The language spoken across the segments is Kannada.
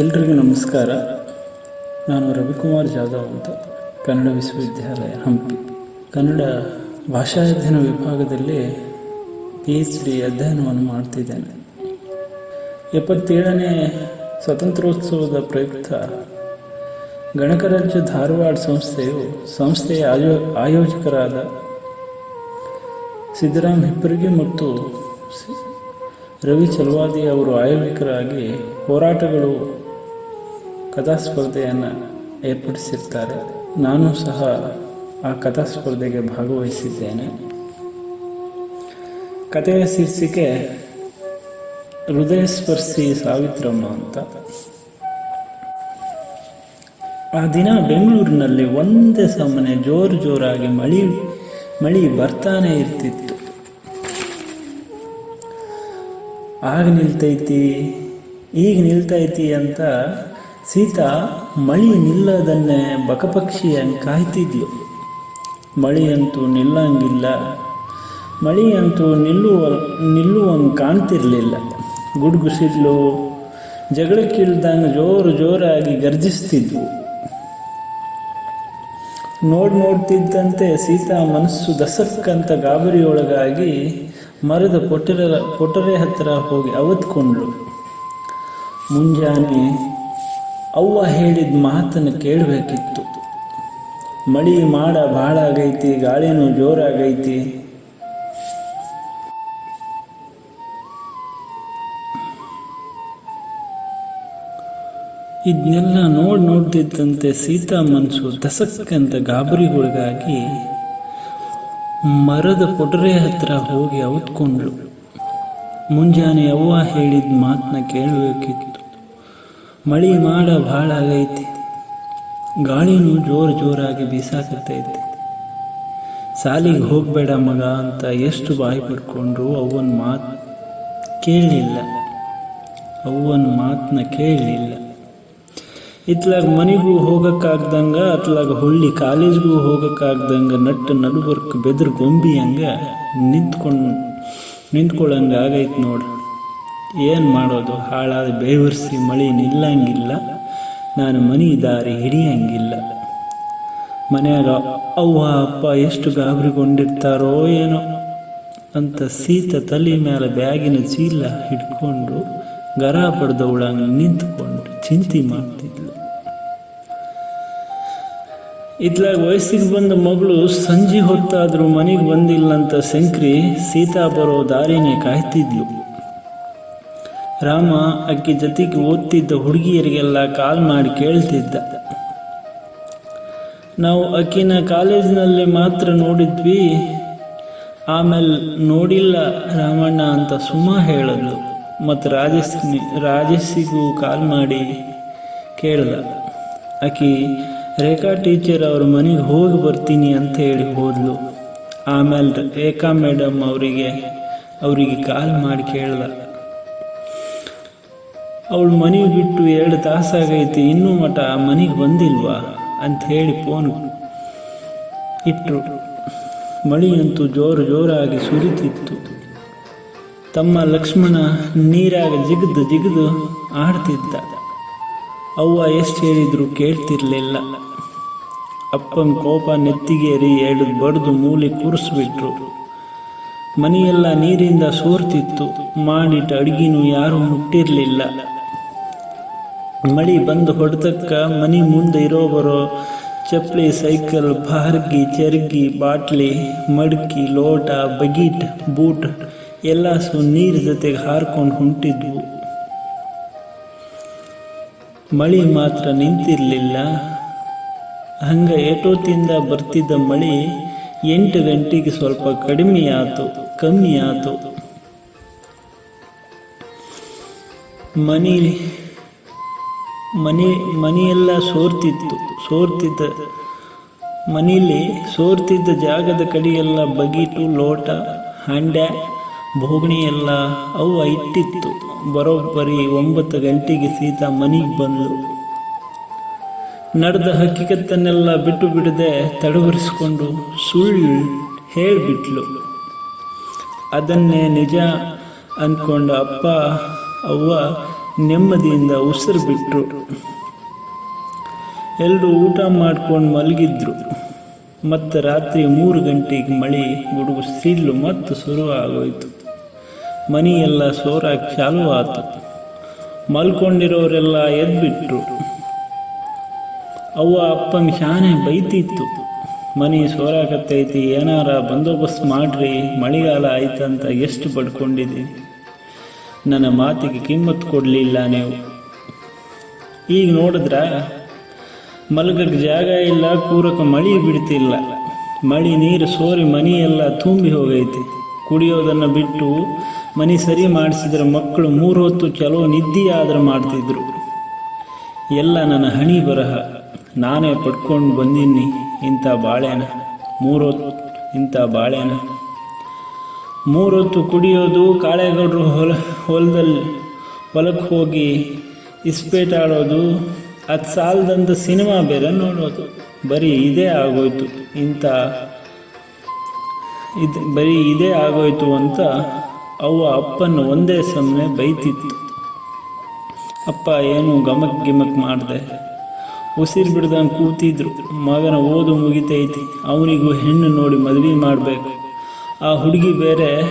ಎಲ್ರಿಗೂ ನಮಸ್ಕಾರ. ನಾನು ರವಿಕುಮಾರ್ ಜಾಧವ್ ಅಂತ ಕನ್ನಡ ವಿಶ್ವವಿದ್ಯಾಲಯ ಹಂಪಿ. ಕನ್ನಡ ಭಾಷಾಧ್ಯಯನ ವಿಭಾಗದಲ್ಲಿ ಪಿ ಎಚ್ ಡಿ ಅಧ್ಯಯನವನ್ನು ಮಾಡ್ತಿದ್ದೇನೆ. ಎಪ್ಪತ್ತೇಳನೇ ಸ್ವಾತಂತ್ರ್ಯೋತ್ಸವದ ಪ್ರಯುಕ್ತ ಗಣಕರಾಜ್ಯ ಧಾರವಾಡ ಸಂಸ್ಥೆಯು ಸಂಸ್ಥೆಯ ಆಯೋ, ಆಯೋಜಕರಾದ ಸಿದ್ದರಾಮ್ ಹಿಪ್ಪರಿಗೆ ಮತ್ತು ರವಿ ಚಲವಾದಿ ಅವರು ಆಯೋಜಕರಾಗಿ ಹೋರಾಟಗಳು ಕಥಾ ಸ್ಪರ್ಧೆಯನ್ನು ಏರ್ಪಡಿಸಿರ್ತಾರೆ. ನಾನು ಸಹ ಆ ಕಥಾ ಸ್ಪರ್ಧೆಗೆ ಭಾಗವಹಿಸಿದ್ದೇನೆ. ಕಥೆಯ ಶೀರ್ಷಿಕೆ ಹೃದಯ ಸ್ಪರ್ಶಿ ಸಾವಿತ್ರಮ್ಮ ಅಂತ. ಆ ದಿನ ಬೆಂಗಳೂರಿನಲ್ಲಿ ಒಂದೇ ಸಮನೆ ಜೋರು ಜೋರಾಗಿ ಮಳಿ ಮಳಿ ಬರ್ತಾನೆ ಇರ್ತಿತ್ತು. ಆಗ ನಿಲ್ತೈತಿ ಈಗ ನಿಲ್ತೈತಿ ಅಂತ ಸೀತಾ, ಮಳಿ ನಿಲ್ಲದನ್ನೇ ಬಕಪಕ್ಷಿಯನ್ನು ಕಾಯ್ತಿದ್ಲು. ಮಳೆಯಂತೂ ನಿಲ್ಲಂಗಿಲ್ಲ. ಮಳೆಯಂತೂ ನಿಲ್ಲುವ ನಿಲ್ಲುವಂಗೆ ಕಾಣ್ತಿರಲಿಲ್ಲ. ಗುಡುಗುಸಿಡ್ಲು ಜಗಳಕ್ಕಿಳ್ದಂಗೆ ಜೋರು ಜೋರಾಗಿ ಗರ್ಜಿಸ್ತಿದ್ವು. ನೋಡ್ ನೋಡ್ತಿದ್ದಂತೆ ಸೀತಾ ಮನಸ್ಸು ದಸಕ್ಕಂತ ಗಾಬರಿಯೊಳಗಾಗಿ ಮರದ ಪೊಟರ ಪೊಟರೆ ಹತ್ತಿರ ಹೋಗಿ ಅವತ್ಕೊಂಡ್ಳು. ಮುಂಜಾನೆ ಅವ್ವ ಹೇಳಿದ ಮಾತನ್ನು ಕೇಳಬೇಕಿತ್ತು. ಮಳಿ ಮಾಡ ಭಾಳ ಆಗೈತಿ, ಗಾಳಿನೂ ಜೋರಾಗೈತಿ ಇದನ್ನೆಲ್ಲ ನೋಡಿ ನೋಡ್ತಿದ್ದಂತೆ ಸೀತಾ ಮನಸ್ಸು ದಸಕ್ಕಂತ ಗಾಬರಿಗೊಳಗಾಗಿ ಮರದ ಪೊಟರೆ ಹತ್ರ ಹೋಗಿ ಅವತ್ಕೊಂಡ್ಳು ಮುಂಜಾನೆ ಅವ್ವ ಹೇಳಿದ ಮಾತನ್ನ ಕೇಳಬೇಕಿತ್ತು. ಮಳಿ ಮಾಡ ಭಾಳ ಆಗೈತಿ. ಗಾಳಿನೂ ಜೋರು ಜೋರಾಗಿ ಬೀಸಾಕತ್ತೈತಿ ಸಾಲಿಗೆ ಹೋಗಬೇಡ ಮಗ ಅಂತ ಎಷ್ಟು ಬಾಯಿ ಪಡ್ಕೊಂಡ್ರು ಅವನ ಮಾತು ಕೇಳಲಿಲ್ಲ ಅವನ ಮಾತನ್ನ ಕೇಳಲಿಲ್ಲ ಇತ್ಲಾಗ ಮನೆಗೂ ಹೋಗಕ್ಕಾಗ್ದಂಗ ಅತ್ಲಾಗ ಹೊಳ್ಳಿ ಕಾಲೇಜ್ಗೂ ಹೋಗಕ್ಕಾಗ್ದಂಗ ನಟ್ಟು ನಡುಬರ್ಕ್ ಬೆದ್ರ ಗೊಂಬಿ ಹಂಗೆ ನಿಂತ್ಕೊಂಡು ನಿಂತ್ಕೊಳ್ಳಂಗ ಆಗೈತೆ ನೋಡು. ಏನು ಮಾಡೋದು? ಹಾಳಾದ ಬೇವರ್ಸಿ ಮಳೆ ನಿಲ್ಲಂಗಿಲ್ಲ. ನಾನು ಮನೆ ದಾರಿ ಹಿಡಿಯಂಗಿಲ್ಲ. ಮನೆಯಾಗ ಅವ್ವ, ಅಪ್ಪ ಎಷ್ಟು ಗಾಬರಿಗೊಂಡಿರ್ತಾರೋ ಏನೋ ಅಂತ ಸೀತ ತಲೆ ಮೇಲೆ ಬ್ಯಾಗಿನ ಚೀಲ ಹಿಡ್ಕೊಂಡು ಗರ ಪಡೆದವಳನ್ನು ನಿಂತ್ಕೊಂಡು ಚಿಂತೆ ಮಾಡ್ತಿದ್ಲು. ಇತ್ಲಾಗ ವಯಸ್ಸಿಗೆ ಬಂದ ಮಗಳು ಸಂಜೆ ಹೊತ್ತಾದರೂ ಮನೆಗೆ ಬಂದಿಲ್ಲ ಅಂತ ಸಂಕ್ರಿ ಸೀತಾ ಬರೋ ದಾರಿನೇ ಕಾಯ್ತಿದ್ಲು. ರಾಮ ಅಕ್ಕಿ ಜೊತೆಗೆ ಓದ್ತಿದ್ದ ಹುಡುಗಿಯರಿಗೆಲ್ಲ ಕಾಲ್ ಮಾಡಿ ಕೇಳ್ತಿದ್ದ. ನಾವು ಅಕ್ಕಿನ ಕಾಲೇಜಿನಲ್ಲಿ ಮಾತ್ರ ನೋಡಿದ್ವಿ. ಆಮೇಲೆ ನೋಡಿಲ್ಲ ರಾಮಣ್ಣ ಅಂತ ಸುಮ್ಮ ಹೇಳಿದ್ಲು ಮತ್ತು ರಾಜೇಶ್ ರಾಜೇಶಿಗೂ ಕಾಲ್ ಮಾಡಿ ಕೇಳ್ದ. ಆಕಿ ರೇಖಾ ಟೀಚರ್ ಅವ್ರ ಮನೆಗೆ ಹೋಗಿ ಬರ್ತೀನಿ ಅಂತ ಹೇಳಿ ಹೋದ್ಲು. ಆಮೇಲೆ ರೇಖಾ ಮೇಡಮ್ ಅವರಿಗೆ ಅವರಿಗೆ ಕಾಲ್ ಮಾಡಿ ಕೇಳ್ದ. ಅವಳು ಮನೆಗೆ ಬಿಟ್ಟು ಎರಡು ತಾಸಾಗೈತಿ, ಇನ್ನೂ ಮಟ ಮನೆಗೆ ಬಂದಿಲ್ವಾ ಅಂತ ಹೇಳಿ ಫೋನ್ ಇಟ್ಟರು ಮಳೆಯಂತೂ ಜೋರು ಜೋರಾಗಿ ಸುರಿತಿತ್ತು. ತಮ್ಮ ಲಕ್ಷ್ಮಣ ನೀರಾಗ ಜಿಗಿದು ಜಿಗಿದು ಆಡ್ತಿದ್ದ. ಅವ್ವ ಎಷ್ಟು ಹೇಳಿದ್ರು ಕೇಳ್ತಿರ್ಲಿಲ್ಲ. ಅಪ್ಪನ ಕೋಪ ನೆತ್ತಿಗೇರಿ ಎರಡು ಬಡಿದು ಮೂಲೆ ಕೂರಿಸ್ಬಿಟ್ರು. ಮನೆಯೆಲ್ಲ ನೀರಿಂದ ಸೋರ್ತಿತ್ತು. ಮಾಡಿಟ್ಟ ಅಡುಗೆನೂ ಯಾರೂ ಮುಟ್ಟಿರಲಿಲ್ಲ. ಮಳಿ ಬಂದು ಹೊಡೆದಕ್ಕ ಮನೆ ಮುಂದೆ ಇರೋ ಬರೋ ಚಪ್ಪಲಿ, ಸೈಕಲ್ ಬಾರ್ಗಿ ಚರ್ಗಿ, ಬಾಟ್ಲಿ, ಮಡ್ಕಿ, ಲೋಟ, ಬಗೀಟ್, ಬೂಟ್ ಎಲ್ಲ ಸು ನೀರ್ ಜೊತೆಗೆ ಹಾರ್ಕೊಂಡು ಹೊಂಟಿದ್ವು. ಮಳಿ ಮಾತ್ರ ನಿಂತಿರಲಿಲ್ಲ. ಹಂಗ ಏಟೋತಿಂದ ಬರ್ತಿದ್ದ ಮಳಿ ಎಂಟು ಗಂಟೆಗೆ ಸ್ವಲ್ಪ ಕಡಿಮೆ ಆತು ಕಮ್ಮಿ ಆತು ಮನಿ, ಮನೆ, ಮನೆಯೆಲ್ಲ ಸೋರ್ತಿತ್ತು, ಸೋರ್ತಿದ್ದ, ಮನೆಯಲ್ಲಿ ಸೋರ್ತಿದ್ದ ಜಾಗದ ಕಡೆಯೆಲ್ಲ ಬಗೀಟು, ಲೋಟ ಹಂಡ್ಯ ಬೋಗಣಿ ಎಲ್ಲ ಅವು ಇಟ್ಟಿತ್ತು. ಬರೋಬ್ಬರಿ ಒಂಬತ್ತು ಗಂಟೆಗೆ ಸೀತಾ ಮನೆಗೆ ಬಂದಳು ನಡೆದ ಹಕ್ಕಿಕತ್ತನ್ನೆಲ್ಲ ಬಿಟ್ಟು ಬಿಡದೆ ತಡವರಿಸ್ಕೊಂಡು ಸುಳ್ಳು ಹೇಳಿಬಿಟ್ಲು. ಅದನ್ನೇ ನಿಜ ಅಂದ್ಕೊಂಡ ಅಪ್ಪ, ಅವ್ವ ನೆಮ್ಮದಿಯಿಂದ ಉಸಿರು ಬಿಟ್ಟರು ಎಲ್ಲರೂ ಊಟ ಮಾಡ್ಕೊಂಡು ಮಲಗಿದ್ರು. ಮತ್ತು ರಾತ್ರಿ ಮೂರು ಗಂಟೆಗೆ ಮಳೆ ಗುಡುಗು ಸಿಡ್ಲು ಮತ್ತು ಶುರು ಆಗೋಯ್ತು. ಮನೆಯೆಲ್ಲ ಸೋರಾಗಿ ಚಾಲು ಆತು. ಮಲ್ಕೊಂಡಿರೋರೆಲ್ಲ ಎದ್ಬಿಟ್ರು. ಅವ್ವ ಅಪ್ಪನ ಶಾನೆ ಬೈತಿತ್ತು. ಮನೆ ಸೋರಾಕತ್ತೈತಿ, ಏನಾರ ಬಂದೋಬಸ್ತ್ ಮಾಡ್ರಿ, ಮಳೆಗಾಲ ಆಯ್ತಂತ ಎಷ್ಟು ಪಡ್ಕೊಂಡಿದ್ದೀನಿ ನನ್ನ ಮಾತಿಗೆ ಕಿಮ್ಮತ್ತು ಕೊಡಲಿಲ್ಲ ನೀವು. ಈಗ ನೋಡಿದ್ರ ಮಲಗಕ್ಕೆ ಜಾಗ ಇಲ್ಲ ಕೂರಕ್ಕೆ ಮಳಿ ಬಿಡ್ತಿಲ್ಲ. ಮಳಿ ನೀರು ಸೋರಿ ಮನೆಯೆಲ್ಲ ತುಂಬಿ ಹೋಗೈತಿ. ಕುಡಿಯೋದನ್ನು ಬಿಟ್ಟು ಮನೆ ಸರಿ ಮಾಡಿಸಿದ್ರೆ ಮಕ್ಕಳು ಮೂರು ಹೊತ್ತು ಚಲೋ ನಿದ್ದೆ ಆದ್ರೆ ಮಾಡ್ತಿದ್ರು. ಎಲ್ಲ ನನ್ನ ಹಣಿ ಬರಹ. ನಾನೇ ಪಡ್ಕೊಂಡು ಬಂದೀನಿ ಇಂಥ ಬಾಳೆನ ಮೂರೊತ್ತು ಇಂಥ ಬಾಳೆನ ಮೂರೊತ್ತು ಕುಡಿಯೋದು ಕಾಳೆಗೌಡರು ಹೊಲ, ಹೊಲದಲ್ಲಿ ಹೊಲಕ್ಕೆ ಹೋಗಿ ಇಸ್ಪೇಟಾಡೋದು, ಅದು ಸಾಲದಂಥ ಸಿನಿಮಾ ಬೇರೆ ನೋಡೋದು. ಬರೀ ಇದೇ ಆಗೋಯ್ತು ಇಂಥ, ಇದು ಬರೀ ಇದೇ ಆಗೋಯ್ತು ಅಂತ ಅವ್ವ ಅಪ್ಪನ ಒಂದೇ ಸಮನೆ ಬೈತಿತ್ತು. ಅಪ್ಪ ಏನು ಗಮಕ್ ಗಿಮಕ್ ಮಾಡಿದೆ. ಉಸಿರು ಬಿಡ್ದಂಗೆ ಕೂತಿದ್ರು. ಮಗನ ಓದು ಮುಗಿತೈತಿ. ಅವನಿಗೂ ಹೆಣ್ಣು ನೋಡಿ ಮದುವೆ ಮಾಡಬೇಕು. ಆ ಹುಡುಗಿ ಬೇರೆ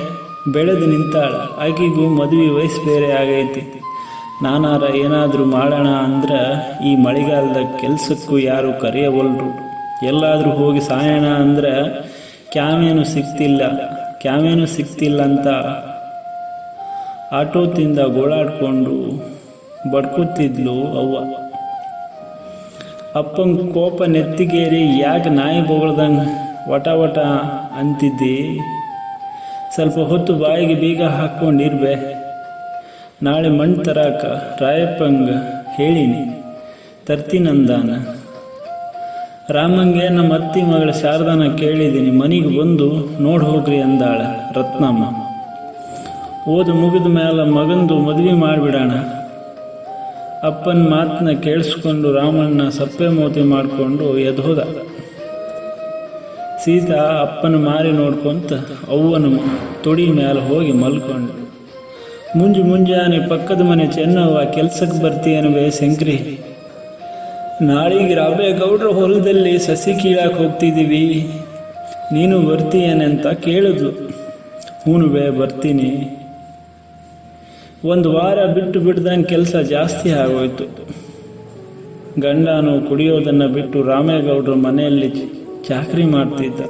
ಬೆಳೆದು ನಿಂತಾಳ. ಆಕೆಗೂ ಮದುವೆ ವಯಸ್ಸು ಬೇರೆ ಆಗೈತಿ. ನಾನಾರ ಏನಾದರೂ ಮಾಡೋಣ ಅಂದ್ರೆ ಈ ಮಳೆಗಾಲದ ಕೆಲಸಕ್ಕೂ ಯಾರು ಕರೆಯವಲ್ರು. ಎಲ್ಲಾದರೂ ಹೋಗಿ ಸಾಯೋಣ ಅಂದ್ರೆ ಕ್ಯಾಮೇನು ಸಿಗ್ತಿಲ್ಲ. ಕ್ಯಾಮೇನು ಸಿಗ್ತಿಲ್ಲ ಅಂತ ಆಟೋ ತಿಂದ ಗೋಳಾಡ್ಕೊಂಡು ಬಡ್ಕೊತಿದ್ಲು ಅವ್ವ. ಅಪ್ಪನ ಕೋಪ ನೆತ್ತಿಗೇರಿ ಯಾಕೆ ನಾಯಿ ಬೊಗಳ್ದಂಗೆ ವಟ ವಟ ಅಂತಿದ್ದಿ? ಸ್ವಲ್ಪ ಹೊತ್ತು ಬಾಯಿಗೆ ಬೀಗ ಹಾಕ್ಕೊಂಡಿರ್ಬೆ ನಾಳೆ ಮಣ್ಣು ತರಾಕ ರಾಯಪ್ಪಂಗ ಹೇಳಿನಿ. ತರ್ತೀನಂದಾನ ರಾಮಂಗೆ ನಮ್ಮ ಅತ್ತಿ ಮಗಳ ಶಾರದಾನ ಕೇಳಿದ್ದೀನಿ ಮನೆಗೆ ಬಂದು ನೋಡಿ ಹೋಗ್ರಿ ಅಂದಾಳ ರತ್ನಮ್ಮ. ಓದು ಮುಗಿದ ಮೇಲೆ ಮಗಂದು ಮದುವೆ ಮಾಡಿಬಿಡೋಣ. ಅಪ್ಪನ ಮಾತನ್ನ ಕೇಳಿಸ್ಕೊಂಡು ರಾಮಣ್ಣ ಸಪ್ಪೆ ಮೋತಿ ಮಾಡಿಕೊಂಡು ಎದ್ದೋದ ಸೀತಾ ಅಪ್ಪನ ಮಾರಿ ನೋಡ್ಕೊಂತ ಅವ್ವನ ತೊಡಿ ಮೇಲೆ ಹೋಗಿ ಮಲ್ಕೊಂಡು, ಮುಂಜು ಮುಂಜಾನೆ ಪಕ್ಕದ ಮನೆ ಚೆನ್ನವ್ವ ಕೆಲ್ಸಕ್ಕೆ ಬರ್ತೀಯನವೇ ಶಂಕ್ರಿ. ನಾಳಿಗೆ ರಾವೇ ಗೌಡ್ರ ಹೊಲದಲ್ಲಿ ಸಸಿ ಕೀಳಕ್ಕೆ ಹೋಗ್ತಿದ್ದೀವಿ ನೀನು ಬರ್ತೀಯನೆ ಅಂತ ಕೇಳಿದ್ಲು. ಬೇ ಬರ್ತೀನಿ. ಒಂದು ವಾರ ಬಿಟ್ಟು ಬಿಡ್ದಂಗೆ ಕೆಲಸ ಜಾಸ್ತಿ ಆಗೋಯ್ತು. ಗಂಡನು ಕುಡಿಯೋದನ್ನು ಬಿಟ್ಟು ರಾಮೇಗೌಡರು ಮನೆಯಲ್ಲಿ ಚಾಕರಿ ಮಾಡ್ತಿದ್ದ.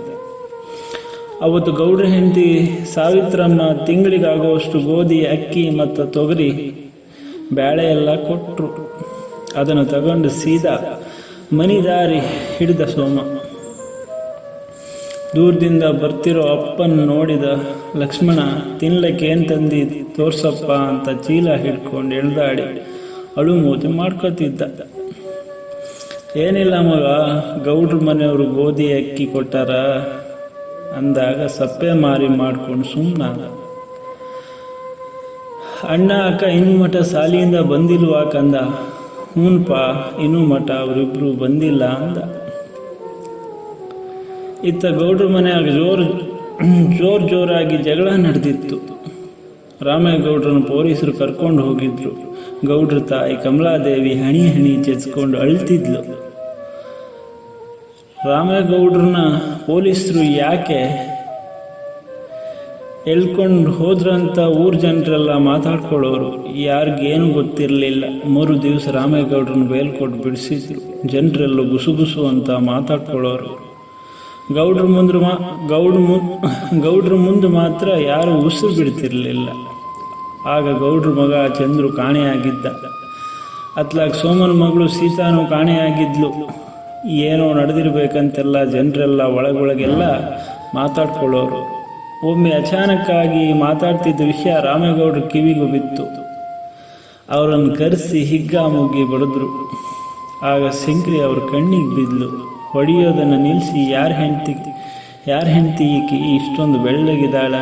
ಅವತ್ತು ಗೌಡ್ರ ಹೆಂಡತಿ ಸಾವಿತ್ರಮ್ಮ ತಿಂಗಳಿಗಾಗುವಷ್ಟು ಗೋಧಿ, ಅಕ್ಕಿ ಮತ್ತು ತೊಗರಿ ಬೇಳೆ ಎಲ್ಲ ಕೊಟ್ಟರು ಅದನ್ನು ತಗೊಂಡು ಸೀದಾ ಮನಿದಾರಿ ಹಿಡಿದ ಸೋಮ. ದೂರದಿಂದ ಬರ್ತಿರೋ ಅಪ್ಪನ ನೋಡಿದ ಲಕ್ಷ್ಮಣ, ತಿನ್ಲಕ್ಕೆ ಏನು ತಂದಿ? ತೋರ್ಸಪ್ಪ ಅಂತ ಚೀಲ ಹಿಡ್ಕೊಂಡು ಎಳ್ದಾಡಿ ಅಳು ಮೂತಿ ಮಾಡ್ಕೊತಿದ್ದ. ಏನಿಲ್ಲ ಮಗ, ಗೌಡ್ರ ಮನೆಯವರು ಗೋಧಿ ಅಕ್ಕಿ ಕೊಟ್ಟಾರ? ಅಂದಾಗ ಸಪ್ಪೆ ಮಾರಿ ಮಾಡ್ಕೊಂಡು ಸುಮ್ಮನಾದ ಅಣ್ಣ, ಅಕ್ಕ ಇನ್ನು ಮಠ ಸಾಲಿಯಿಂದ ಬಂದಿಲ್ವಾ ಕಂದ? ಹ್ಞೂನ್ಪ ಇನ್ನು ಮಠ ಅವರಿಬ್ರು ಬಂದಿಲ್ಲ ಅಂದ. ಇತ್ತ ಗೌಡ್ರ ಮನೆಯಾಗ ಜೋರು, ಜೋರ್ ಜೋರಾಗಿ ಜಗಳ ನಡೆದಿತ್ತು. ರಾಮೇಗೌಡ್ರನ್ನ ಪೊಲೀಸರು ಕರ್ಕೊಂಡು ಹೋಗಿದ್ರು. ಗೌಡ್ರ ತಾಯಿ ಕಮಲಾದೇವಿ ಹಣಿ ಹಣಿ ಚೆಚ್ಕೊಂಡು ಅಳ್ತಿದ್ಲು. ರಾಮೇಗೌಡ್ರನ್ನ ಪೊಲೀಸರು ಯಾಕೆ ಎಳ್ಕೊಂಡು ಹೋದ್ರಂತ ಊರ್ ಜನರೆಲ್ಲ ಮಾತಾಡ್ಕೊಳ್ಳೋರು. ಯಾರಿಗೇನು ಗೊತ್ತಿರಲಿಲ್ಲ. ಮೂರು ದಿವಸ ರಾಮೇಗೌಡ್ರನ್ನ ಬೇಲ್ಕೊಟ್ಟು ಬಿಡಿಸಿದ್ರು. ಜನರೆಲ್ಲ ಗುಸುಗುಸು ಅಂತ ಮಾತಾಡ್ಕೊಳ್ಳೋರು. ಗೌಡ್ರ ಮುಂದೆ ಮಾ ಗೌಡ್ರ ಮು ಗೌಡ್ರ ಮುಂದೆ ಮಾತ್ರ ಯಾರು ಉಸಿರು ಬಿಡ್ತಿರಲಿಲ್ಲ. ಆಗ ಗೌಡ್ರ ಮಗ ಚಂದ್ರು ಕಾಣೆಯಾಗಿದ್ದ. ಅತ್ಲಾಗ ಸೋಮನ ಮಗಳು ಸೀತಾನು ಕಾಣೆಯಾಗಿದ್ಲು. ಏನೋ ನಡೆದಿರ್ಬೇಕಂತೆಲ್ಲ ಜನರೆಲ್ಲ ಒಳಗೊಳಗೆಲ್ಲ ಮಾತಾಡ್ಕೊಳ್ಳೋರು. ಒಮ್ಮೆ ಅಚಾನಕ್ಕಾಗಿ ಮಾತಾಡ್ತಿದ್ದ ವಿಷಯ ರಾಮೇಗೌಡ್ರ ಕಿವಿಗೂ ಬಿತ್ತು. ಅವರನ್ನು ಕರೆಸಿ ಹಿಗ್ಗಾ ಮುಗ್ಗಿ ಬಡಿದ್ರು. ಆಗ ಸಿಂಕ್ರಿ ಅವ್ರ ಕಣ್ಣಿಗೆ ಬಿದ್ಲು. ಹೊಡೆಯೋದನ್ನು ನಿಲ್ಲಿಸಿ, ಯಾರ ಹೆಂಡತಿ ಯಾರ ಹೆಂಡತಿ ಈಕೆ ಇಷ್ಟೊಂದು ಬೆಳ್ಳಗಿದ್ದಾಳ?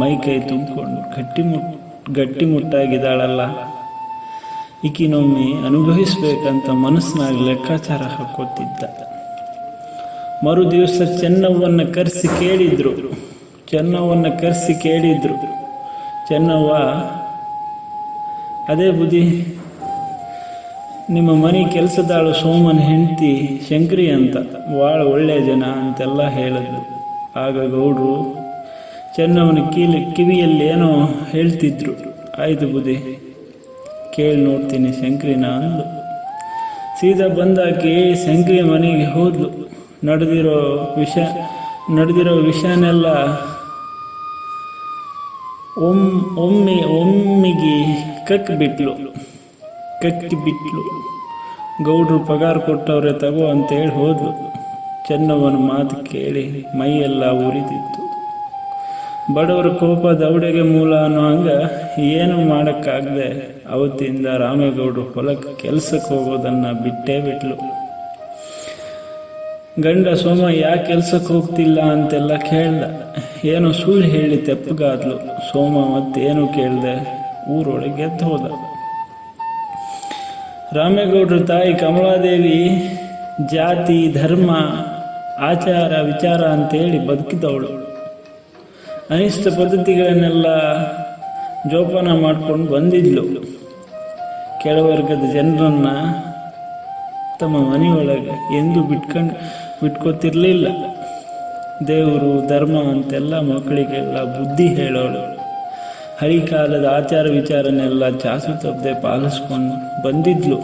ಮೈ ಕೈ ತುಂಬಿಕೊಂಡು ಗಟ್ಟಿ ಮುಟ್, ಗಟ್ಟಿ ಮುಟ್ಟಾಗಿದ್ದಾಳಲ್ಲ. ಈಕಿನೊಮ್ಮೆ ಅನುಭವಿಸ್ಬೇಕಂತ ಮನಸ್ಸಿನಾಗ ಲೆಕ್ಕಾಚಾರ ಹಾಕೋತಿದ್ದ ಮರು ದಿವಸ ಚೆನ್ನವ್ವನ್ನ ಕರೆಸಿ ಕೇಳಿದ್ರು. ಚೆನ್ನವ್ವನ್ನ ಕರೆಸಿ ಕೇಳಿದ್ರು. ಚೆನ್ನವ್ವ, ಅದೇ ಬುದ್ಧಿ ನಿಮ್ಮ ಮನೆ ಕೆಲಸದಾಳು ಸೋಮನ ಹೆಂಡತಿ ಶಂಕರಿ ಅಂತ ಭಾಳ ಒಳ್ಳೆಯ ಜನ ಅಂತೆಲ್ಲ ಹೇಳಿದ್ರು. ಆಗ ಗೌಡ್ರು, ಚೆನ್ನವನ ಕೀಲಿ ಕಿವಿಯಲ್ಲಿ ಏನೋ ಹೇಳ್ತಿದ್ರು. ಆಯ್ತು ಬುದ್ಧಿ, ಕೇಳಿ ನೋಡ್ತೀನಿ ಶಂಕ್ರಿನ ಅಂದು ಸೀದಾ ಬಂದಾಕಿ ಶಂಕರಿ ಮನೆಗೆ ಹೋದ್ಲು. ನಡೆದಿರೋ ವಿಷ, ನಡೆದಿರೋ ವಿಷನೆಲ್ಲ ಒಮ್, ಒಮ್ಮೆ, ಒಮ್ಮಿಗೆ ಕಕ್ಕಿ ಬಿಟ್ಲು ಕಕ್ಕಿ ಬಿಟ್ಲು ಗೌಡ್ರು ಪಗಾರ ಕೊಟ್ಟವ್ರೆ ತಗೋ ಅಂತೇಳಿ ಹೋದ್ಲು. ಚೆನ್ನವನ ಮಾತು ಕೇಳಿ ಮೈಯೆಲ್ಲ ಉರಿದಿತ್ತು. ಬಡವರ ಕೋಪ ದೌಡೆಗೆ ಮೂಲ ಅನ್ನೋ ಹಂಗ ಏನು ಮಾಡೋಕ್ಕಾಗದೆ ಅವತ್ತಿಂದ ರಾಮೇಗೌಡರು ಹೊಲಕ್ಕೆ ಕೆಲಸಕ್ಕೆ ಹೋಗೋದನ್ನು ಬಿಟ್ಟೇ ಬಿಟ್ಲು. ಗಂಡ ಸೋಮ ಯಾಕೆ ಕೆಲ್ಸಕ್ಕೆ ಹೋಗ್ತಿಲ್ಲ ಅಂತೆಲ್ಲ ಕೇಳ್ದ. ಏನೋ ಸುಳ್ಳು ಹೇಳಿ ತೆಪ್ಪಗಾದ್ಲು. ಸೋಮ ಮತ್ತೇನು ಕೇಳ್ದೆ? ಊರೊಳಗೆ ಎದ್ದು ಹೋದ ರಾಮೇಗೌಡರ ತಾಯಿ ಕಮಲಾದೇವಿ ಜಾತಿ, ಧರ್ಮ, ಆಚಾರ, ವಿಚಾರ ಅಂತೇಳಿ ಬದುಕಿದವಳು. ಅನಿಷ್ಟ ಪದ್ಧತಿಗಳನ್ನೆಲ್ಲ ಜೋಪಾನ ಮಾಡ್ಕೊಂಡು ಬಂದಿದ್ಲು. ಕೆಳವರ್ಗದ ಜನರನ್ನ ತಮ್ಮ ಮನೆಯೊಳಗೆ ಎಂದೂ ಬಿಟ್ಕೊಂಡು, ಬಿಟ್ಕೋತಿರ್ಲಿಲ್ಲ. ದೇವರು, ಧರ್ಮ ಅಂತೆಲ್ಲ ಮಕ್ಕಳಿಗೆಲ್ಲ ಬುದ್ಧಿ ಹೇಳೋಳು. ಹಳಿ ಕಾಲದ ಆಚಾರ ವಿಚಾರನೆಲ್ಲ ಚಾಸು ತಪ್ಪದೆ ಪಾಲಿಸ್ಕೊಂಡು ಬಂದಿದ್ಲು.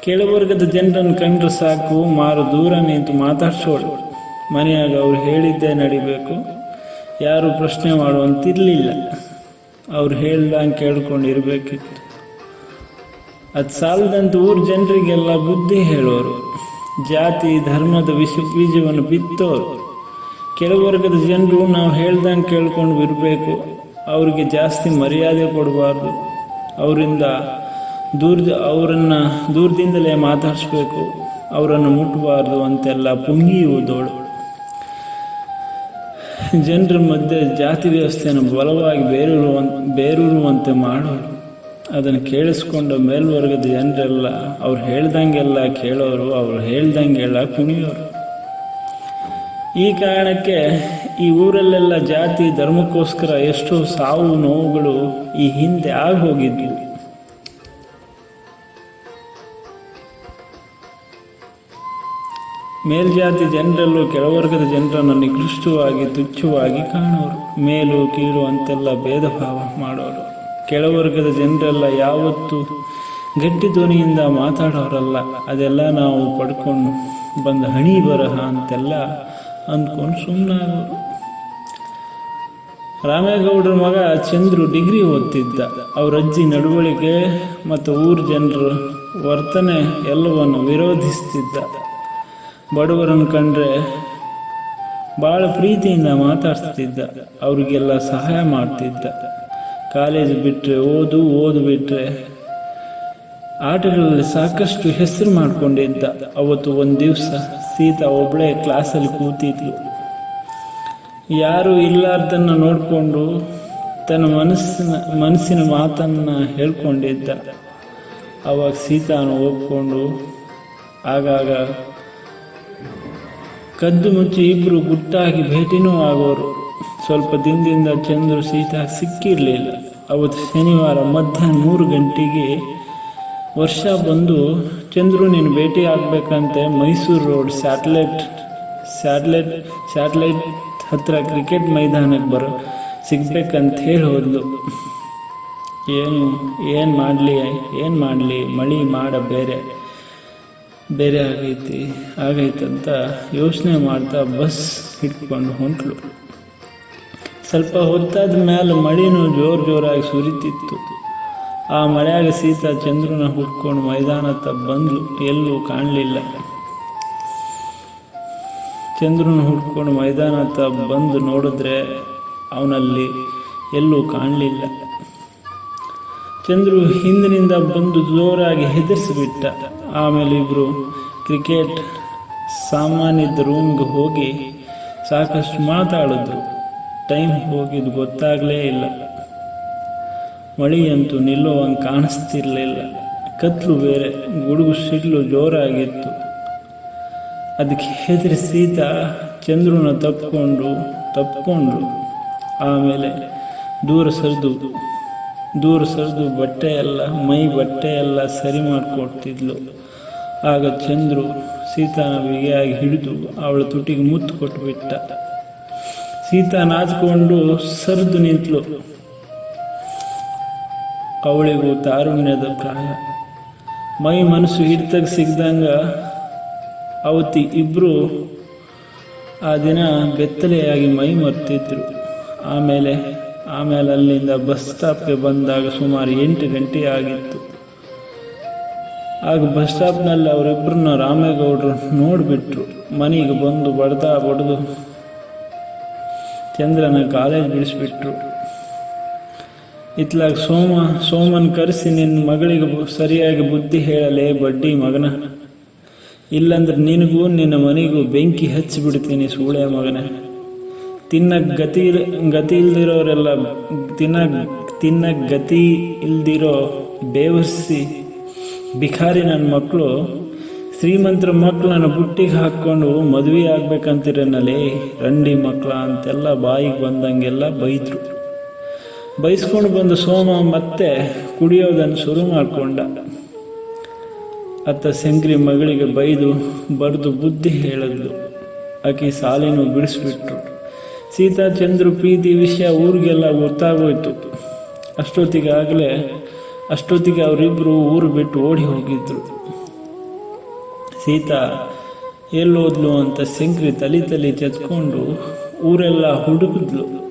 ಕೆಳವರ್ಗದ ಜನರನ್ನು ಕಂಡ್ರೆ ಸಾಕು, ಮಾರು ದೂರ ನಿಂತು ಮಾತಾಡ್ಸೋಳು. ಮನೆಯಾಗ ಅವ್ರು ಹೇಳಿದ್ದೇ ನಡಿಬೇಕು. ಯಾರು ಪ್ರಶ್ನೆ ಮಾಡುವಂತಿರಲಿಲ್ಲ. ಅವ್ರು ಹೇಳ್ದಂಗೆ ಕೇಳ್ಕೊಂಡು ಇರಬೇಕಿತ್ತು ಅದು ಸಾಲದಂತ ಊರ ಜನರಿಗೆಲ್ಲ ಬುದ್ಧಿ ಹೇಳೋರು. ಜಾತಿ, ಧರ್ಮದ ವಿಷ ಬೀಜವನ್ನು ಬಿತ್ತೋರು. ಕೆಲವರ್ಗದ ಜನರು ನಾವು ಹೇಳ್ದಂಗೆ ಕೇಳ್ಕೊಂಡು ಇರಬೇಕು ಅವ್ರಿಗೆ ಜಾಸ್ತಿ ಮರ್ಯಾದೆ ಕೊಡಬಾರ್ದು. ಅವರಿಂದ ದೂರ ಅವರನ್ನು ದೂರದಿಂದಲೇ ಮಾತಾಡಿಸ್ಬೇಕು. ಅವರನ್ನು ಮುಟ್ಟಬಾರ್ದು ಅಂತೆಲ್ಲ ಪುಂಗಿಯುವುದೋಳು ಜನರ ಮಧ್ಯೆ ಜಾತಿ ವ್ಯವಸ್ಥೆಯನ್ನು ಬಲವಾಗಿ ಬೇರೂರುವ ಬೇರೂರುವಂತೆ ಮಾಡೋರು. ಅದನ್ನು ಕೇಳಿಸ್ಕೊಂಡು ಮೇಲ್ವರ್ಗದ ಜನರೆಲ್ಲ ಅವ್ರು ಹೇಳ್ದಂಗೆಲ್ಲ ಕೇಳೋರು, ಅವ್ರು ಹೇಳ್ದಂಗೆಲ್ಲ ಕುಣಿಯೋರು. ಈ ಕಾರಣಕ್ಕೆ ಈ ಊರಲ್ಲೆಲ್ಲ ಜಾತಿ ಧರ್ಮಕ್ಕೋಸ್ಕರ ಎಷ್ಟು ಸಾವು ನೋವುಗಳು ಈ ಹಿಂದೆ ಆಗಿ ಹೋಗಿದ್ವಿ ಮೇಲ್ಜಾತಿ ಜನರಲ್ಲೂ ಕೆಳವರ್ಗದ ಜನರನ್ನು ನಿಕೃಷ್ಟವಾಗಿ, ತುಚ್ಛವಾಗಿ ಕಾಣೋರು. ಮೇಲು, ಕೀಳು ಅಂತೆಲ್ಲ ಭೇದ ಭಾವ ಮಾಡೋರು. ಕೆಳವರ್ಗದ ಜನರೆಲ್ಲ ಯಾವತ್ತೂ ಗಟ್ಟಿ ಧ್ವನಿಯಿಂದ ಮಾತಾಡೋರಲ್ಲ. ಅದೆಲ್ಲ ನಾವು ಪಡ್ಕೊಂಡು ಬಂದ ಹಣಿ ಬರಹ ಅಂತೆಲ್ಲ ಅಂದ್ಕೊಂಡು ಸುಮ್ಮನಾಗೋರು ರಾಮೇಗೌಡರ ಮಗ ಚಂದ್ರು ಡಿಗ್ರಿ ಓದ್ತಿದ್ದ. ಅವ್ರ ಅಜ್ಜಿ ನಡವಳಿಕೆ ಮತ್ತು ಊರ ಜನರ ವರ್ತನೆ ಎಲ್ಲವನ್ನು ವಿರೋಧಿಸ್ತಿದ್ದ. ಬಡವರನ್ನು ಕಂಡ್ರೆ ಭಾಳ ಪ್ರೀತಿಯಿಂದ ಮಾತಾಡ್ತಿದ್ದ. ಅವರಿಗೆಲ್ಲ ಸಹಾಯ ಮಾಡ್ತಿದ್ದ. ಕಾಲೇಜ್ ಬಿಟ್ಟರೆ ಓದು ಓದು ಬಿಟ್ಟರೆ ಆಟಗಳಲ್ಲಿ ಸಾಕಷ್ಟು ಹೆಸರು ಮಾಡಿಕೊಂಡಿದ್ದ. ಅವತ್ತು ಒಂದು ದಿವಸ ಸೀತಾ ಒಬ್ಬಳೇ ಕ್ಲಾಸಲ್ಲಿ ಕೂತಿದ್ಲು. ಯಾರು ಇಲ್ಲಾರ್ದನ್ನ ನೋಡಿಕೊಂಡು ತನ್ನ ಮನಸ್ಸಿನ ಮನಸ್ಸಿನ ಮಾತನ್ನು ಹೇಳ್ಕೊಂಡಿದ್ದ. ಅವಾಗ ಸೀತಾನ ಒಪ್ಕೊಂಡು ಆಗಾಗ ಕದ್ದು ಮುಚ್ಚಿ ಇಬ್ರು ಗುಟ್ಟಾಗಿ ಭೇಟಿನೂ ಆಗೋರು. ಸ್ವಲ್ಪ ದಿನದಿಂದ ಚಂದ್ರು ಸೀತಾ ಸಿಕ್ಕಿರಲಿಲ್ಲ. ಅವತ್ತು ಶನಿವಾರ ಮಧ್ಯಾಹ್ನ ಮೂರು ಗಂಟೆಗೆ ವರ್ಷ ಬಂದು ಚಂದ್ರು ನೀನು ಭೇಟಿ ಆಗಬೇಕಂತೆ Mysuru road satellite satellite satellite ಹತ್ರ ಕ್ರಿಕೆಟ್ ಮೈದಾನಕ್ಕೆ ಬರೋ, ಸಿಗ್ಬೇಕಂತ ಹೇಳಿ ಹೋದ್ಲು. ಏನು ಏನು ಮಾಡಲಿ ಏನು ಮಾಡಲಿ, ಮಳಿ ಮಾಡ ಬೇರೆ ಬೇರೆ ಆಗೈತಿ ಆಗೈತಂತ ಯೋಚನೆ ಮಾಡ್ತಾ ಬಸ್ ಹಿಡ್ಕೊಂಡು ಹೊಂಟ್ಲು. ಸ್ವಲ್ಪ ಹೊತ್ತಾದ ಮೇಲೆ ಮಳಿನೂ ಜೋರು ಜೋರಾಗಿ ಸುರಿತಿತ್ತು. ಆ ಮಳೆಯಾಗ ಸೀತಾ ಚಂದ್ರನ ಹುಡ್ಕೊಂಡು ಮೈದಾನತ್ತ ಬಂದ್ಲು. ಎಲ್ಲೂ ಕಾಣಲಿಲ್ಲ. ಚಂದ್ರನ ಹುಡ್ಕೊಂಡು ಮೈದಾನತ್ತ ಬಂದು ನೋಡಿದ್ರೆ ಅವನಲ್ಲಿ ಎಲ್ಲೂ ಕಾಣಲಿಲ್ಲ. ಚಂದ್ರು ಹಿಂದಿನಿಂದ ಬಂದು ಜೋರಾಗಿ ಹೆದರಿಸಿಬಿಟ್ಟ. ಆಮೇಲೆ ಇಬ್ಬರು ಕ್ರಿಕೆಟ್ ಸಾಮಾನ್ಯದ ರೂಮ್ಗೆ ಹೋಗಿ ಸಾಕಷ್ಟು ಮಾತಾಡಿದ್ರು. ಟೈಮ್ ಹೋಗಿದ್ದು ಗೊತ್ತಾಗಲೇ ಇಲ್ಲ. ಮಳೆಯಂತೂ ನಿಲ್ಲುವಂಗೆ ಕಾಣಿಸ್ತಿರಲಿಲ್ಲ. ಕತ್ಲು ಬೇರೆ, ಗುಡುಗು ಸಿಡ್ಲು ಜೋರಾಗಿತ್ತು. ಅದಕ್ಕೆ ಹೆದರಿ ಸೀತಾ ಚಂದ್ರನ ತಪ್ಪಿಕೊಂಡು ತಪ್ಪಿಕೊಂಡ್ರು ಆಮೇಲೆ ದೂರ ಸರಿದು ದೂರ ಸರಿದು ಬಟ್ಟೆ ಎಲ್ಲ ಮೈ ಬಟ್ಟೆ ಎಲ್ಲ ಸರಿ ಮಾಡಿಕೊಡ್ತಿದ್ಲು. ಆಗ ಚಂದ್ರು ಸೀತಾನ ಬಿಗಿಯಾಗಿ ಹಿಡಿದು ಅವಳ ತುಟಿಗೆ ಮುತ್ತು ಕೊಟ್ಟುಬಿಟ್ಟ ಸೀತಾ ನಾಚಿಕೊಂಡು ಸರಿದು ನಿಂತಳು ಅವಳಿಗೂ ತಾರುಣ್ಯದ ಪ್ರಾಯ. ಮೈ ಮನಸ್ಸು ಹಿಡಿತಾಗ ಸಿಗ್ದಂಗ ಅವತಿ ಇಬ್ಬರು ಆ ದಿನ ಬೆತ್ತಲೆಯಾಗಿ ಮೈ ಮರ್ತಿದ್ರು. ಆಮೇಲೆ ಆಮೇಲೆ ಅಲ್ಲಿಂದ ಬಸ್ ಸ್ಟಾಪ್ಗೆ ಬಂದಾಗ ಸುಮಾರು ಎಂಟು ಗಂಟೆ ಆಗಿತ್ತು. ಆಗ ಬಸ್ ಸ್ಟಾಪ್ನಲ್ಲಿ ಅವರಿಬ್ಬರನ್ನ ರಾಮೇಗೌಡರು ನೋಡಿಬಿಟ್ರು. ಮನೆಗೆ ಬಂದು ಬಡ್ದ ಬಡ್ದು ಚಂದ್ರನ ಕಾಲೇಜ್ ಬಿಡಿಸ್ಬಿಟ್ರು. ಇತ್ಲಾಗ ಸೋಮ, ಸೋಮನ್ ಕರೆಸಿ ನಿನ್ನ ಮಗಳಿಗೆ ಸರಿಯಾಗಿ ಬುದ್ಧಿ ಹೇಳಲೇ, ಬಡ್ಡಿ ಮಗನ. ಇಲ್ಲಂದ್ರೆ ನಿನಗೂ ನಿನ್ನ ಮನೆಗೂ ಬೆಂಕಿ ಹಚ್ಚಿಬಿಡ್ತೀನಿ ಸೂಳೆ ಮಗನ. ತಿನ್ನಕ್ಕೆ ಗತಿ ಗತಿ ಇಲ್ದಿರೋರೆಲ್ಲ ತಿನ್ನ ತಿನ್ನಕ್ಕೆ ಗತಿ ಇಲ್ದಿರೋ ಬೇವರ್ಸಿ ಬಿಖಾರಿ ನನ್ನ ಮಕ್ಕಳು ಶ್ರೀಮಂತರ ಮಕ್ಕಳನ್ನು ಬುಟ್ಟಿಗೆ ಹಾಕ್ಕೊಂಡು ಮದುವೆ ಆಗ್ಬೇಕಂತಿರನಲೇ ರಂಡಿ ಮಕ್ಕಳ ಅಂತೆಲ್ಲ ಬಾಯಿಗೆ ಬಂದಂಗೆಲ್ಲ ಬೈದ್ರು. ಬೈಸ್ಕೊಂಡು ಬಂದು ಸೋಮ ಮತ್ತೆ ಕುಡಿಯೋದನ್ನು ಶುರು ಮಾಡಿಕೊಂಡ. ಅತ್ತ ಶಂಕ್ರಿ ಮಗಳಿಗೆ ಬೈದು ಬರೆದು ಬುದ್ಧಿ ಹೇಳಿದ್ಲು. ಆಕೆ ಸಾಲಿನೂ ಬಿಡಿಸ್ಬಿಟ್ರು. ಸೀತಾ ಚಂದ್ರು ಪ್ರೀತಿ ವಿಷಯ ಊರಿಗೆಲ್ಲ ಗೊತ್ತಾಗೋಯ್ತು. ಅಷ್ಟೊತ್ತಿಗಾಗಲೇ, ಅಷ್ಟೊತ್ತಿಗೆ ಅವರಿಬ್ಬರು ಊರು ಬಿಟ್ಟು ಓಡಿ ಹೋಗಿದ್ರು. ಸೀತಾ ಎಲ್ಲೋದ್ಲು ಅಂತ ಶಂಕ್ರಿ ತಲೆ ತಲೆ ಚೆತ್ಕೊಂಡು ಊರೆಲ್ಲ ಹುಡುಕಿದ್ಲು.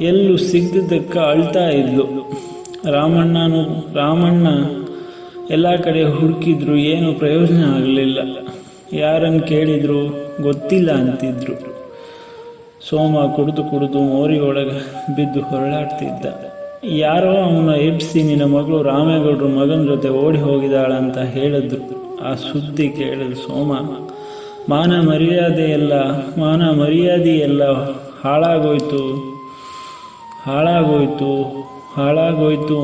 ಎಲ್ಲೂ ಸಿಗ್ದಿದ್ದಕ್ಕೆ ಅಳ್ತಾ ಇದ್ಲು. ರಾಮಣ್ಣನು, ರಾಮಣ್ಣ ಎಲ್ಲ ಕಡೆ ಹುಡುಕಿದ್ರು, ಏನು ಪ್ರಯೋಜನ ಆಗಲಿಲ್ಲ. ಯಾರನ್ನು ಕೇಳಿದ್ರು, ಗೊತ್ತಿಲ್ಲ ಅಂತಿದ್ರು. ಸೋಮ ಕುಡಿದು ಕುಡಿದು ಮೋರಿಯೊಳಗೆ ಬಿದ್ದು ಹೊರಳಾಡ್ತಿದ್ದ. ಯಾರೋ ಅವನ ಎಬ್ಸಿ ನಿನ್ನ ಮಗಳು ರಾಮೇಗೌಡರು ಮಗನ ಜೊತೆ ಓಡಿ ಹೋಗಿದ್ದಾಳಂತ ಹೇಳಿದ್ರು. ಆ ಸುದ್ದಿ ಕೇಳಿದ್ರು ಸೋಮ, ಮಾನ ಮರ್ಯಾದೆ ಎಲ್ಲ ಮಾನ ಮರ್ಯಾದೆ ಎಲ್ಲ ಹಾಳಾಗೋಯ್ತು. ಹಾಳಾಗೋಯ್ತು ಹಾಳಾಗೋಯ್ತು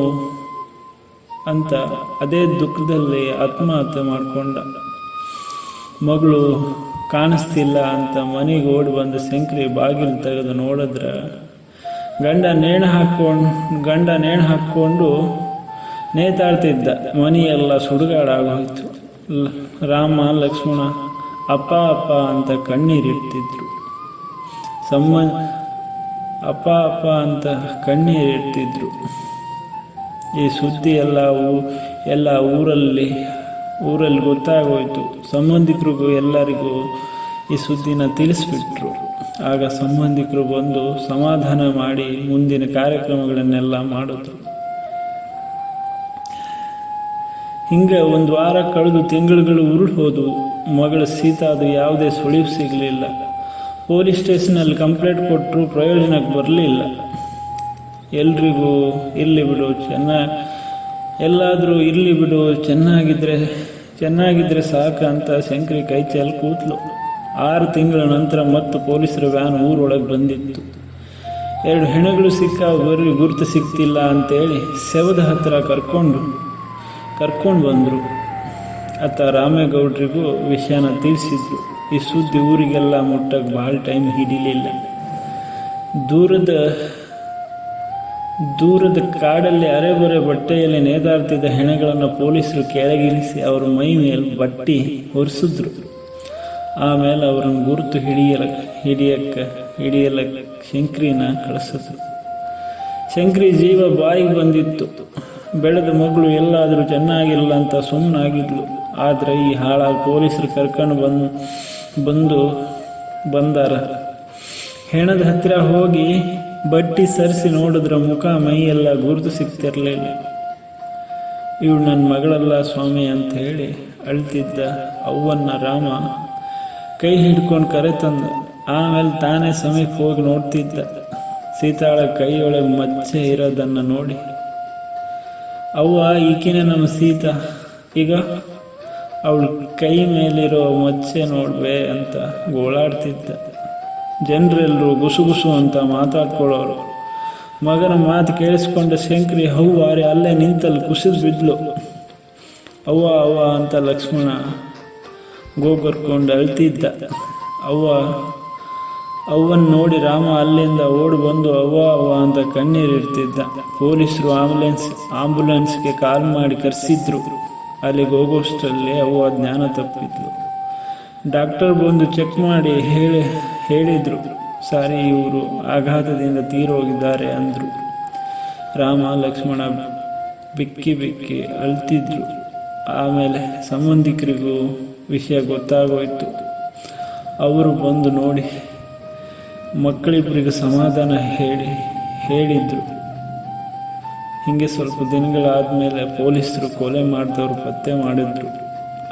ಅಂತ ಅದೇ ದುಃಖದಲ್ಲಿ ಆತ್ಮಹತ್ಯೆ ಮಾಡಿಕೊಂಡ. ಮಗಳು ಕಾಣಿಸ್ತಿಲ್ಲ ಅಂತ ಮನೆಗೆ ಓಡಿ ಬಂದು ಶಂಕರಿ ಬಾಗಿಲು ತೆಗೆದು ನೋಡಿದ್ರೆ ಗಂಡ ನೇಣು ಹಾಕ್ಕೊಂಡು, ಗಂಡ ನೇಣು ಹಾಕ್ಕೊಂಡು ನೇತಾಡ್ತಿದ್ದ. ಮನೆಯೆಲ್ಲ ಸುಡುಗಾಡಾಗೋಯ್ತು. ರಾಮ, ಲಕ್ಷ್ಮಣ, ಅಪ್ಪ ಅಪ್ಪ ಅಂತ ಕಣ್ಣೀರಿಡ್ತಿದ್ರು. ಸಮ್ಮ ಅಪ್ಪ ಅಪ್ಪ ಅಂತ ಕಣ್ಣೀರಿಡ್ತಿದ್ರು ಈ ಸುದ್ದಿ ಎಲ್ಲ ಎಲ್ಲ ಊರಲ್ಲಿ ಊರಲ್ಲಿ ಗೊತ್ತಾಗೋಯ್ತು. ಸಂಬಂಧಿಕರಿಗೂ ಎಲ್ಲರಿಗೂ ಈ ಸುದ್ದಿನ ತಿಳಿಸ್ಬಿಟ್ರು. ಆಗ ಸಂಬಂಧಿಕರು ಬಂದು ಸಮಾಧಾನ ಮಾಡಿ ಮುಂದಿನ ಕಾರ್ಯಕ್ರಮಗಳನ್ನೆಲ್ಲ ಮಾಡಿದ್ರು. ಹಿಂಗೆ ಒಂದು ವಾರ ಕಳೆದು ತಿಂಗಳುಗಳು ಉರುಳು ಹೋದವು. ಮಗಳ ಸೀತಾದು ಯಾವುದೇ ಸುಳಿವು ಸಿಗಲಿಲ್ಲ. ಪೊಲೀಸ್ ಸ್ಟೇಷನಲ್ಲಿ ಕಂಪ್ಲೇಂಟ್ ಕೊಟ್ಟರು ಪ್ರಯೋಜನಕ್ಕೆ ಬರಲಿಲ್ಲ. ಎಲ್ರಿಗೂ ಇರಲಿ ಬಿಡು, ಚೆನ್ನ, ಎಲ್ಲಾದರೂ ಇರಲಿ ಬಿಡು ಚೆನ್ನಾಗಿದ್ದರೆ ಚೆನ್ನಾಗಿದ್ದರೆ ಸಾಕು ಅಂತ ಶಂಕರಿ ಕೈ ಚೆಲ್ಲಿ ಕೂತ್ಲು. ಆರು ತಿಂಗಳ ನಂತರ ಮತ್ತು ಪೊಲೀಸರ ವ್ಯಾನ್ ಊರೊಳಗೆ ಬಂದಿತ್ತು. ಎರಡು ಹೆಣಗಳು ಸಿಕ್ಕ ಬರೀ ಗುರುತು ಸಿಗ್ತಿಲ್ಲ ಅಂತೇಳಿ ಸೆವದ ಹತ್ತಿರ ಕರ್ಕೊಂಡು ಕರ್ಕೊಂಡು ಬಂದರು. ಅತ್ತ ರಾಮೇಗೌಡರಿಗೂ ವಿಷಯನ ತಿಳಿಸಿದ್ರು. ಈ ಸುದ್ದಿ ಊರಿಗೆಲ್ಲ ಮುಟ್ಟಕ್ಕೆ ಭಾಳ ಟೈಮ್ ಹಿಡಿಲಿಲ್ಲ. ದೂರದ ದೂರದ ಕಾಡಲ್ಲಿ ಅರೆಬರೆ ಬಟ್ಟೆಯಲ್ಲಿ ನೇದಾಡ್ತಿದ್ದ ಹೆಣಗಳನ್ನು ಪೊಲೀಸರು ಕೆಳಗಿಳಿಸಿ ಅವರ ಮೈ ಮೇಲೆ ಬಟ್ಟಿ ಹೊರಿಸಿದ್ರು ಆಮೇಲೆ ಅವರನ್ನು ಗುರುತು ಹಿಡಿಯಲ, ಹಿಡಿಯಕ್ಕ, ಹಿಡಿಯಲ ಶಂಕ್ರಿನ ಕಳಿಸಿದ್ರು. ಶಂಕ್ರಿ ಜೀವ ಬಾಯಿಗೆ ಬಂದಿತ್ತು. ಬೆಳೆದ ಮಗಳು ಎಲ್ಲಾದರೂ ಚೆನ್ನಾಗಿಲ್ಲ ಅಂತ ಸುಮ್ಮನಾಗಿದ್ಲು ಆದರೆ ಈ ಹಾಳಾಗಿ ಪೊಲೀಸರು ಕರ್ಕೊಂಡು ಬಂದು ಬಂದು ಬಂದಾರ. ಹೆಣದ ಹತ್ತಿರ ಹೋಗಿ ಬಟ್ಟಿ ಸರಿಸಿ ನೋಡಿದ್ರ ಮುಖ ಮೈಯೆಲ್ಲ ಗುರುತು ಸಿಗ್ತಿರಲಿಲ್ಲ. ಇವಳು ನನ್ನ ಮಗಳಲ್ಲ ಸ್ವಾಮಿ ಅಂತ ಹೇಳಿ ಅಳ್ತಿದ್ದ ಅವ್ವನ್ನ ರಾಮ ಕೈ ಹಿಡ್ಕೊಂಡು ಕರೆ ತಂದ ಆಮೇಲೆ ತಾನೇ ಸಮೀಪ ಹೋಗಿ ನೋಡ್ತಿದ್ದ. ಸೀತಾಳ ಕೈಯೊಳಗೆ ಮಚ್ಚೆ ಇರೋದನ್ನು ನೋಡಿ. ಅವ್ವ ಈಕಿನೇ ನಮ್ಮ ಸೀತಾ. ಈಗ? ಅವಳ ಕೈ ಮೇಲಿರೋ ಮಚ್ಚೆ ನೋಡ್ಬೇ ಅಂತ ಗೋಳಾಡ್ತಿದ್ದ. ಜನರೆಲ್ಲರೂ ಗುಸುಗುಸು ಅಂತ ಮಾತಾಡ್ಕೊಳ್ಳೋರು. ಮಗನ ಮಾತು ಕೇಳಿಸ್ಕೊಂಡ ಶಂಕರಿ ಹೌವಾರಿ ಅಲ್ಲೇ ನಿಂತಲ್ಲಿ ಕುಸಿದು ಬಿದ್ಲು. ಅವ್ವ ಅವ್ವ ಅಂತ ಲಕ್ಷ್ಮಣ ಗೋಗರ್ಕೊಂಡು ಅಳ್ತಿದ್ದ. ಅವ್ವ ಅವ್ವನ್ನು ನೋಡಿ ರಾಮ ಅಲ್ಲಿಂದ ಓಡಿ ಬಂದು ಅವ್ವ ಅವ್ವ ಅಂತ ಕಣ್ಣೀರಿಡ್ತಿದ್ದ. ಪೊಲೀಸರು ಆಂಬುಲೆನ್ಸ್, ಆಂಬುಲೆನ್ಸ್ಗೆ ಕಾಲ್ ಮಾಡಿ ಕರೆಸಿದ್ರು. ಅಲ್ಲಿಗೆ ಹೋಗೋಷ್ಟರಲ್ಲಿ ಆ ಜ್ಞಾನ ತಪ್ಪಿತ್ತು ಡಾಕ್ಟರ್ ಬಂದು ಚೆಕ್ ಮಾಡಿ ಹೇಳಿ, ಹೇಳಿದರು, ಸಾರಿ, ಇವರು ಆಘಾತದಿಂದ ತೀರೋಗಿದ್ದಾರೆ ಅಂದರು. ರಾಮ, ಲಕ್ಷ್ಮಣ ಬಿಕ್ಕಿ ಬಿಕ್ಕಿ ಅಳ್ತಿದ್ರು. ಆಮೇಲೆ ಸಂಬಂಧಿಕರಿಗೂ ವಿಷಯ ಗೊತ್ತಾಗೋಯ್ತು. ಅವರು ಬಂದು ನೋಡಿ ಮಕ್ಕಳಿಬ್ಬರಿಗೂ ಸಮಾಧಾನ ಹೇಳಿ, ಹೇಳಿದ್ರು. ಹೀಗೆ ಸ್ವಲ್ಪ ದಿನಗಳಾದಮೇಲೆ ಪೊಲೀಸರು ಕೊಲೆ ಮಾಡಿದವರು ಪತ್ತೆ ಮಾಡಿದರು.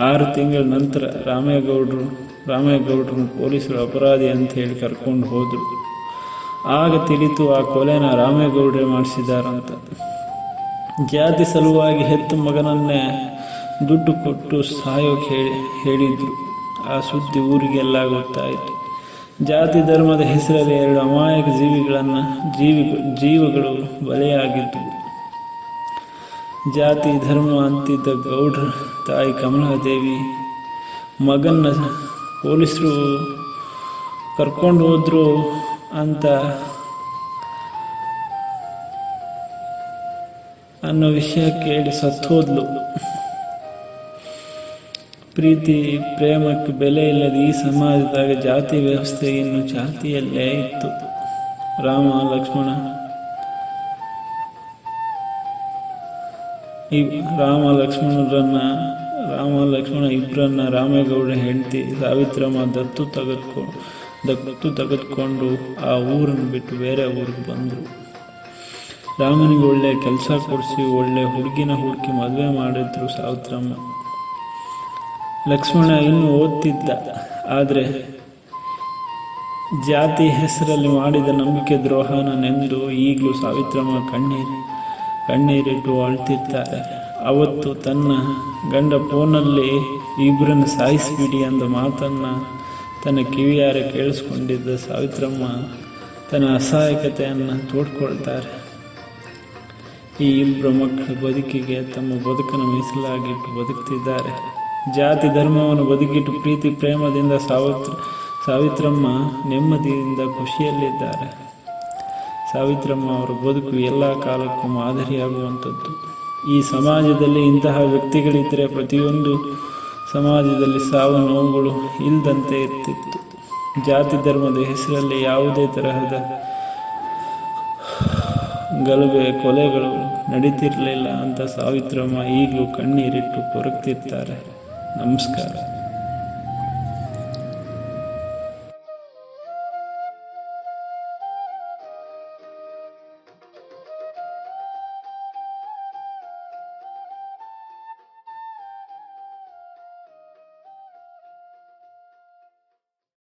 ಆರು ತಿಂಗಳ ನಂತರ ರಾಮೇಗೌಡರು ರಾಮೇಗೌಡರು ಪೊಲೀಸರು ಅಪರಾಧಿ ಅಂತ ಹೇಳಿ ಕರ್ಕೊಂಡು ಹೋದರು. ಆಗ ತಿಳಿತು ಆ ಕೊಲೆನ ರಾಮೇಗೌಡರೇ ಮಾಡಿಸಿದಾರಂತ ಜಾತಿ ಸಲುವಾಗಿ ಹೆತ್ತ ಮಗನನ್ನೇ ದುಡ್ಡು ಕೊಟ್ಟು ಸಾಯೋಕೆ ಹೇಳಿ ಹೇಳಿದ್ರು. ಆ ಸುದ್ದಿ ಊರಿಗೆಲ್ಲ ಗೊತ್ತಾಯಿತು. ಜಾತಿ ಧರ್ಮದ ಹೆಸರಲ್ಲಿ ಎರಡು ಅಮಾಯಕ ಜೀವಿಗಳನ್ನು ಜೀವಿ, ಜೀವಗಳು ಬಲಿಯಾಗಿದ್ದವು ಜಾತಿ, ಧರ್ಮ ಅಂತಿದ್ದ ಗೌಡ್ರ, ತಾಯಿ ಕಮಲಾದೇವಿ, ಮಗನ್ನ ಪೊಲೀಸರು ಕರ್ಕೊಂಡು ಹೋದ್ರು ಅಂತ ಅನ್ನೋ ವಿಷಯ ಕೇಳಿ ಸತ್ತೋದ್ಲು ಪ್ರೀತಿ, ಪ್ರೇಮಕ್ಕೆ ಬೆಲೆ ಇಲ್ಲದ ಈ ಸಮಾಜದಾಗ ಜಾತಿ ವ್ಯವಸ್ಥೆ ಇನ್ನು ಜಾತಿಯಲ್ಲೇ ಇತ್ತು. ರಾಮ, ಲಕ್ಷ್ಮಣ ಈ ರಾಮ ಲಕ್ಷ್ಮಣರನ್ನ, ರಾಮ ಲಕ್ಷ್ಮಣ ಇಬ್ಬರನ್ನ ರಾಮೇಗೌಡ ಹೆಂಡತಿ ಸಾವಿತ್ರಮ್ಮ ದತ್ತು ತೆಗೆದುಕೊ, ದತ್ತು ತೆಗೆದುಕೊಂಡು ಆ ಊರನ್ನು ಬಿಟ್ಟು ಬೇರೆ ಊರಿಗೆ ಬಂದರು. ರಾಮನಿಗೆ ಒಳ್ಳೆ ಕೆಲಸ ಕೊಡಿಸಿ, ಒಳ್ಳೆ ಹುಡುಗಿನ ಹುಡುಕಿ ಮದುವೆ ಮಾಡಿದ್ರು ಸಾವಿತ್ರಮ್ಮ. ಲಕ್ಷ್ಮಣ ಇನ್ನೂ ಓದ್ತಿದ್ದ, ಆದರೆ ಜಾತಿ ಹೆಸರಲ್ಲಿ ಮಾಡಿದ ನಂಬಿಕೆ ದ್ರೋಹನ ನೆಂದು ಈಗಲೂ ಸಾವಿತ್ರಮ್ಮ ಕಣ್ಣೀರು. ಕಣ್ಣೀರಿಟ್ಟು ಅಳ್ತಿರ್ತಾರೆ ಅವತ್ತು ತನ್ನ ಗಂಡ ಫೋನಲ್ಲಿ ಇಬ್ಬರನ್ನು ಸಾಯಿಸಿಬಿಡಿ ಅಂದ ಮಾತನ್ನು ತನ್ನ ಕಿವಿಯಾರೆ ಕೇಳಿಸ್ಕೊಂಡಿದ್ದ ಸಾವಿತ್ರಮ್ಮ ತನ್ನ ಅಸಹಾಯಕತೆಯನ್ನು ತೋಡ್ಕೊಳ್ತಾರೆ. ಈ ಇಬ್ಬರು ಮಕ್ಕಳ ಬದುಕಿಗೆ ತಮ್ಮ ಬದುಕನ್ನು ಮೀಸಲಾಗಿಟ್ಟು ಬದುಕ್ತಿದ್ದಾರೆ. ಜಾತಿ ಧರ್ಮವನ್ನು ಬದುಕಿಟ್ಟು ಪ್ರೀತಿ ಪ್ರೇಮದಿಂದ ಸಾವಿತ್ರ ಸಾವಿತ್ರಮ್ಮ ನೆಮ್ಮದಿಯಿಂದ ಖುಷಿಯಲ್ಲಿದ್ದಾರೆ. ಸಾವಿತ್ರಮ್ಮ ಅವರ ಬದುಕು ಎಲ್ಲ ಕಾಲಕ್ಕೂ ಮಾದರಿಯಾಗುವಂಥದ್ದು. ಈ ಸಮಾಜದಲ್ಲಿ ಇಂತಹ ವ್ಯಕ್ತಿಗಳಿದ್ದರೆ ಪ್ರತಿಯೊಂದು ಸಮಾಜದಲ್ಲಿ ಸಾವು ನೋವುಗಳು ಇಲ್ಲದಂತೆ ಇರ್ತಿತ್ತು. ಜಾತಿ ಧರ್ಮದ ಹೆಸರಲ್ಲಿ ಯಾವುದೇ ತರಹದ ಗಲಭೆ, ಕೊಲೆಗಳು ನಡೀತಿರಲಿಲ್ಲ ಅಂತ ಸಾವಿತ್ರಮ್ಮ ಈಗಲೂ ಕಣ್ಣೀರಿಟ್ಟು ಕೊರಗ್ತಿರ್ತಾರೆ ನಮಸ್ಕಾರ.